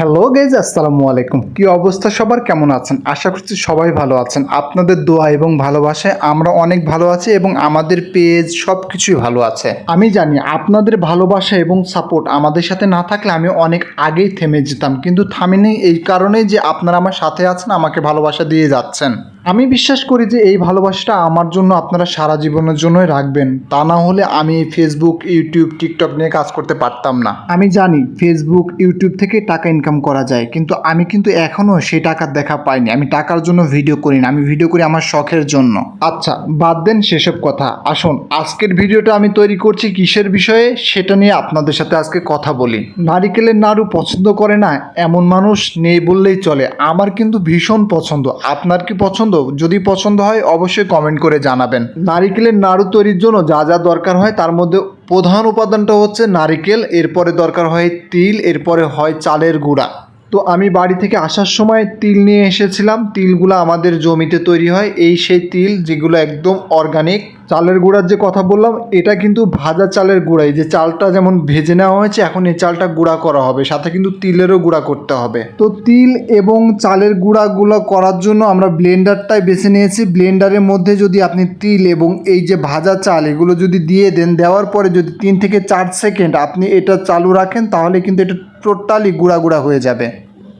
Hello gauge আসসালামু আলাইকুম। কি অবস্থা সবার? কেমন আছেন? আশা করছি সবাই ভালো আছেন। আপনাদের দোয়া এবং ভালোবাসায় আমরা অনেক ভালো আছি এবং আমাদের পেজ সব কিছুই ভালো আছে। আমি জানি আপনাদের ভালোবাসা এবং সাপোর্ট আমাদের সাথে না থাকলে আমি অনেক আগেই থেমে যেতাম। কিন্তু থামিনি এই কারণেই যে আপনারা আমার সাথে আছেন, আমাকে ভালোবাসা দিয়ে যাচ্ছেন। আমি বিশ্বাস করি যে এই ভালোবাসাটা আমার জন্য আপনারা সারা জীবনের জন্যই রাখবেন। তা না হলে আমি ফেসবুক ইউটিউব টিকটক নিয়ে কাজ করতে পারতাম না। আমি জানি ফেসবুক ইউটিউব থেকে টাকা ইনকাম করা যায়, কিন্তু আমি কিন্তু এখনও সেই টাকার দেখা পাইনি। আমি টাকার জন্য ভিডিও করি না, আমি ভিডিও করি আমার শখের জন্য। আচ্ছা বাদ দেন সেসব কথা। আসুন, আজকের ভিডিওটা আমি তৈরি করছি কিসের বিষয়ে সেটা নিয়ে আপনাদের সাথে আজকে কথা বলি। নারিকেলের নাড়ু পছন্দ করে না? এমন মানুষ নেই বললেই চলে। আমার কিন্তু ভীষণ পছন্দ। আপনার কি পছন্দ? যদি পছন্দ হয়, অবশ্যই কমেন্ট করে জানাবেন। নারিকেলের নাড়ু তৈরির জন্য যা যা দরকার হয়, তার মধ্যে প্রধান উপাদানটা হচ্ছে নারিকেল, এরপরে দরকার হয় তিল, এরপরে হয় চালের গুঁড়া। তো আমি বাড়ি থেকে আসার সময় তিল নিয়ে এসেছিলাম। তিলগুলো আমাদের জমিতে তৈরি হয়। এই সেই তিল যেগুলো একদম অর্গানিক চালের গুঁড়ার যে কথা বললাম, এটা কিন্তু ভাজা চালের গুঁড়াই যে চালটা যেমন ভেজে নেওয়া হয়েছে, এখন এই চালটা গুঁড়া করা হবে। সাথে কিন্তু তিলেরও গুঁড়া করতে হবে। তো তিল এবং চালের গুঁড়াগুলো করার জন্য আমরা ব্লেন্ডারটাই বেছে নিয়েছি। ব্লেন্ডারের মধ্যে যদি আপনি তিল এবং এই যে ভাজা চাল, এগুলো যদি দিয়ে দেন, দেওয়ার পরে যদি তিন থেকে চার সেকেন্ড আপনি এটা চালু রাখেন, তাহলে কিন্তু এটা টোটালি গুঁড়া গুঁড়া হয়ে যাবে।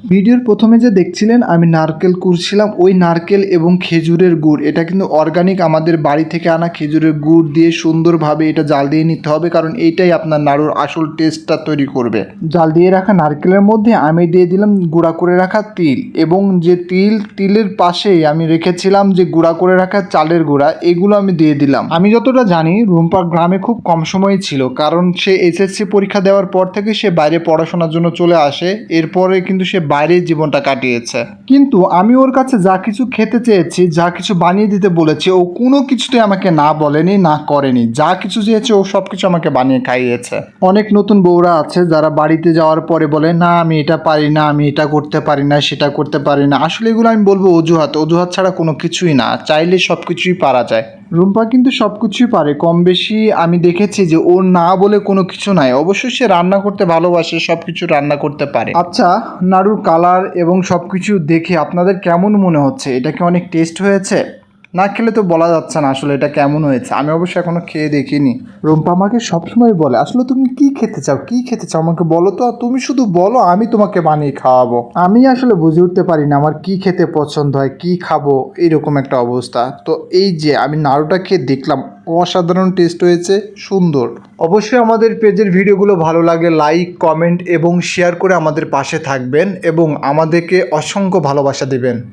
ভিডিওর প্রথমে যে দেখছিলেন, আমি নারকেল কুড়ছিলাম ওই নারকেল এবং খেজুরের গুড়, এটা কিন্তু অর্গানিক আমাদের বাড়ি থেকে আনা খেজুরের গুড় দিয়ে সুন্দরভাবে এটা জাল দিয়ে নিতে হবে, কারণ এইটাই আপনার নাড়ুর আসল টেস্টটা তৈরি করবে। জাল দিয়ে রাখা নারকেলের মধ্যে আমি দিয়ে দিলাম গুঁড়া করে রাখা তিল এবং যে তিল, তিলের পাশেই আমি রেখেছিলাম যে গুঁড়া করে রাখা চালের গুঁড়া, এগুলো আমি দিয়ে দিলাম। আমি যতটা জানি রুম্পা গ্রামে খুব কম সময় ছিল, কারণ সে এসএসসি পরীক্ষা দেওয়ার পর থেকে সে বাইরে পড়াশোনার জন্য চলে আসে, এরপরে কিন্তু সে বাইরের জীবনটা কাটিয়েছে। কিন্তু আমি ওর কাছে যা কিছু খেতে চেয়েছি যা কিছু বানিয়ে দিতে বলেছি ও কোনো কিছুতে আমাকে না বলেনি না করেনি। যা কিছু চেয়েছে ও সব কিছু আমাকে বানিয়ে খাইয়েছে। অনেক নতুন বউরা আছে যারা বাড়িতে যাওয়ার পরে বলে না আমি এটা পারি না আমি এটা করতে পারি না সেটা করতে পারি না। আসলে এগুলো আমি বলব অজুহাত। অজুহাত ছাড়া কোনো কিছুই না। চাইলে সব কিছুই পারা যায়। রুম্পা কিন্তু সব কিছুই পারে। কম বেশি আমি দেখেছি যে ওর না বলে কোনো কিছু নাই। অবশ্যই সে রান্না করতে ভালোবাসে সব কিছু রান্না করতে পারে। আচ্ছা নাড়ুর কালার এবং সব কিছু দেখে আপনাদের কেমন মনে হচ্ছে? এটা কি অনেক টেস্ট হয়েছে? না খেলে তো বলা যাচ্ছে না আসলে এটা কেমন হয়েছে। আমি অবশ্য এখনও খেয়ে দেখিনি। রুম্পা আমাকে সবসময় বলে, আসলে তুমি কি খেতে চাও? কি খেতে চাও? আমাকে বলো তো তুমি শুধু বলো, আমি তোমাকে বানিয়ে খাওয়াবো। আমি আসলে বুঝে উঠতে পারি না, আমার কি খেতে পছন্দ হয়, কি খাব, এরকম একটা অবস্থা। তো এই যে, আমি নাড়ুটা খেয়ে দেখলাম, অসাধারণ টেস্ট হয়েছে, সুন্দর। অবশ্যই আমাদের পেজের ভিডিওগুলো ভালো লাগে লাইক কমেন্ট এবং শেয়ার করে আমাদের পাশে থাকবেন এবং আমাদেরকে অসংখ্য ভালোবাসা দেবেন।